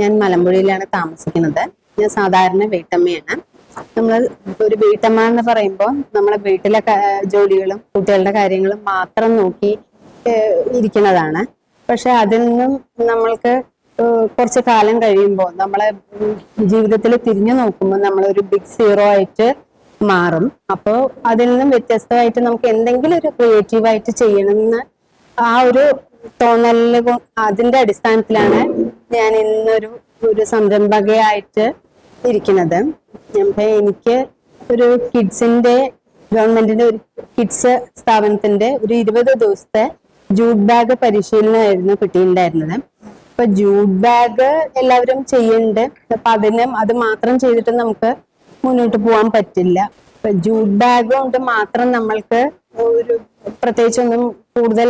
ഞാൻ മലമ്പുഴയിലാണ് താമസിക്കുന്നത്. ഞാൻ സാധാരണ വീട്ടമ്മയാണ്. നമ്മൾ ഒരു വീട്ടമ്മ എന്ന് പറയുമ്പോൾ നമ്മളെ വീട്ടിലെ ജോലികളും കുട്ടികളുടെ കാര്യങ്ങളും മാത്രം നോക്കി ഇരിക്കുന്നതാണ്. പക്ഷെ അതിൽ നിന്നും നമ്മൾക്ക് കുറച്ച് കാലം കഴിയുമ്പോൾ നമ്മളെ ജീവിതത്തിൽ തിരിഞ്ഞു നോക്കുമ്പോൾ നമ്മൾ ഒരു ബിഗ് സീറോ ആയിട്ട് മാറും. അപ്പോൾ അതിൽ നിന്നും വ്യത്യസ്തമായിട്ട് നമുക്ക് എന്തെങ്കിലും ഒരു ക്രിയേറ്റീവായിട്ട് ചെയ്യണമെന്ന് ആ ഒരു തോന്നലിൽ അതിന്റെ അടിസ്ഥാനത്തിലാണ് ഞാൻ ഇന്നൊരു ഒരു സംരംഭകയായിട്ട് ഇരിക്കുന്നത്. അപ്പൊ എനിക്ക് ഒരു കിഡ്സിന്റെ ഗവൺമെന്റിന്റെ ഒരു കിഡ്സ് സ്ഥാപനത്തിന്റെ ഒരു ഇരുപത് ദിവസത്തെ ജൂട്ട് ബാഗ് പരിശീലനമായിരുന്നു കിട്ടിയിട്ടുണ്ടായിരുന്നത്. അപ്പൊ ജൂട്ട് ബാഗ് എല്ലാവരും ചെയ്യുന്നുണ്ട്. അപ്പൊ അതിനും അത് മാത്രം ചെയ്തിട്ട് നമുക്ക് മുന്നോട്ട് പോകാൻ പറ്റില്ല. അപ്പൊ ജൂട്ട് ബാഗ് കൊണ്ട് മാത്രം നമ്മൾക്ക് ഒരു പ്രത്യേകിച്ചൊന്നും കൂടുതൽ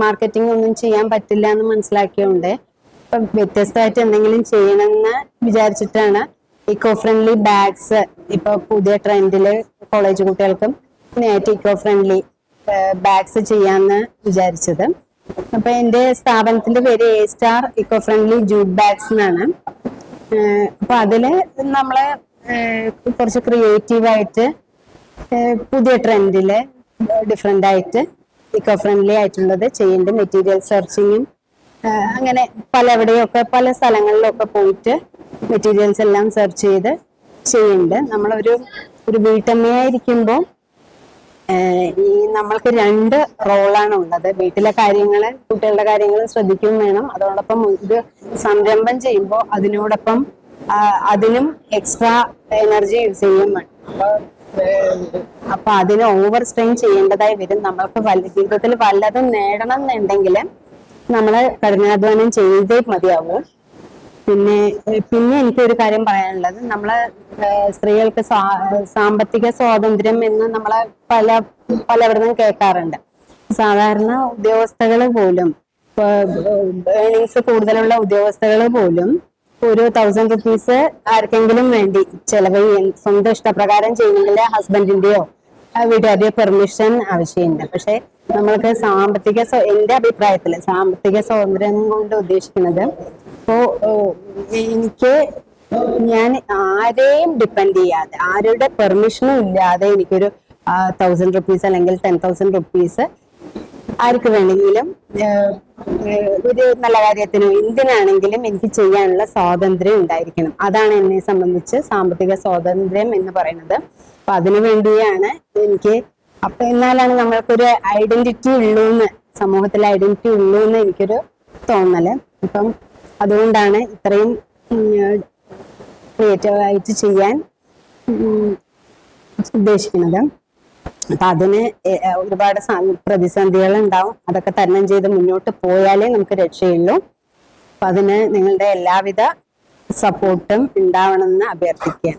മാർക്കറ്റിംഗ് ഒന്നും ചെയ്യാൻ പറ്റില്ല എന്ന് മനസ്സിലാക്കിയോണ്ട് ഇപ്പൊ വ്യത്യസ്തമായിട്ട് എന്തെങ്കിലും ചെയ്യണമെന്ന് വിചാരിച്ചിട്ടാണ് ഇക്കോ ഫ്രണ്ട്ലി ബാഗ്സ് ഇപ്പൊ പുതിയ ട്രെൻഡിൽ കോളേജ് കുട്ടികൾക്കും നേരിട്ട് ഇക്കോ ഫ്രണ്ട്ലി ബാഗ്സ് ചെയ്യാന്ന് വിചാരിച്ചത്. അപ്പൊ എന്റെ സ്ഥാപനത്തിന്റെ പേര് A star eco friendly jute bags എന്നാണ് അപ്പൊ അതിൽ നമ്മൾ കുറച്ച് ക്രിയേറ്റീവായിട്ട് പുതിയ ട്രെൻഡിൽ ഡിഫറെന്റ് ആയിട്ട് ഇക്കോ ഫ്രണ്ട്ലി ആയിട്ടുള്ളത് ചെയ്യുന്നുണ്ട് മെറ്റീരിയൽ സെർച്ചിങ്ങും അങ്ങനെ പലവിടെയൊക്കെ പല സ്ഥലങ്ങളിലൊക്കെ പോയിട്ട് മെറ്റീരിയൽസ് എല്ലാം സെർച്ച് ചെയ്ത് ചെയ്യുന്നുണ്ട്. നമ്മളൊരു ഒരു വീട്ടമ്മയായിരിക്കുമ്പോൾ ഈ നമ്മൾക്ക് രണ്ട് റോളാണ് ഉള്ളത്. വീട്ടിലെ കാര്യങ്ങൾ കുട്ടികളുടെ കാര്യങ്ങൾ ശ്രദ്ധിക്കുകയും വേണം. അതോടൊപ്പം ഇത് സംരംഭം ചെയ്യുമ്പോൾ അതിനോടൊപ്പം അതിനും എക്സ്ട്രാ എനർജി യൂസ് ചെയ്യും വേണം അപ്പൊ അതിന് ഓവർ സ്ട്രെയിൻ ചെയ്യേണ്ടതായി വരും. നമ്മൾക്ക് ജീവിതത്തിൽ വല്ലതും നേടണം എന്നുണ്ടെങ്കിൽ നമ്മൾ കഠിനാധ്വാനം ചെയ്തേ മതിയാവും. പിന്നെ പിന്നെ പിന്നെ എനിക്കൊരു കാര്യം പറയാനുള്ളത്. നമ്മൾ സ്ത്രീകൾക്ക് സാമ്പത്തിക സ്വാതന്ത്ര്യം എന്ന് നമ്മളെ പല പലവിടുന്നും കേൾക്കാറുണ്ട്. സാധാരണ ഉദ്യോഗസ്ഥകൾ പോലും ഏണിങ്സ് കൂടുതലുള്ള ഉദ്യോഗസ്ഥകൾ പോലും ഒരു തൗസൻഡ് റുപ്പീസ് ആർക്കെങ്കിലും വേണ്ടി ചെലവ് സ്വന്തം ഇഷ്ടപ്രകാരം ചെയ്യുന്നെങ്കിൽ ഹസ്ബൻഡിന്റെയോ വീട്ടുകാരുടെയോ പെർമിഷൻ ആവശ്യമുണ്ട് പക്ഷെ നമ്മൾക്ക് സാമ്പത്തിക എന്റെ അഭിപ്രായത്തിൽ സാമ്പത്തിക സ്വാതന്ത്ര്യം കൊണ്ട് ഉദ്ദേശിക്കുന്നത് ഇപ്പോ എനിക്ക് ഞാൻ ആരെയും ഡിപ്പെൻഡ് ചെയ്യാതെ ആരുടെ പെർമിഷനും ഇല്ലാതെ എനിക്കൊരു തൗസൻഡ് റുപ്പീസ് അല്ലെങ്കിൽ ടെൻ തൗസൻഡ് റുപ്പീസ് ആർക്ക് വേണമെങ്കിലും ഒരു നല്ല കാര്യത്തിനോ എന്തിനാണെങ്കിലും എനിക്ക് ചെയ്യാനുള്ള സ്വാതന്ത്ര്യം ഉണ്ടായിരിക്കണം. അതാണ് എന്നെ സംബന്ധിച്ച് സാമ്പത്തിക സ്വാതന്ത്ര്യം എന്ന് പറയുന്നത്. അപ്പൊ അതിനു വേണ്ടിയാണ് എനിക്ക് അപ്പൊ എന്നാലാണ് നമ്മൾക്കൊരു ഐഡന്റിറ്റി ഉള്ളൂ എന്ന് സമൂഹത്തിൽ ഐഡന്റിറ്റി ഉള്ളൂ എന്ന് എനിക്കൊരു തോന്നൽ. അപ്പം അതുകൊണ്ടാണ് ഇത്രയും ക്രിയേറ്റീവ് ആയിട്ട് ചെയ്യാൻ ഉദ്ദേശിക്കുന്നത്. അപ്പൊ അതിന് ഒരുപാട് പ്രതിസന്ധികൾ ഉണ്ടാവും അതൊക്കെ തരണം ചെയ്ത് മുന്നോട്ട് പോയാലേ നമുക്ക് രക്ഷയുള്ളൂ. അപ്പൊ അതിന് നിങ്ങളുടെ എല്ലാവിധ സപ്പോർട്ടും ഉണ്ടാവണമെന്ന് അഭ്യർത്ഥിക്കുക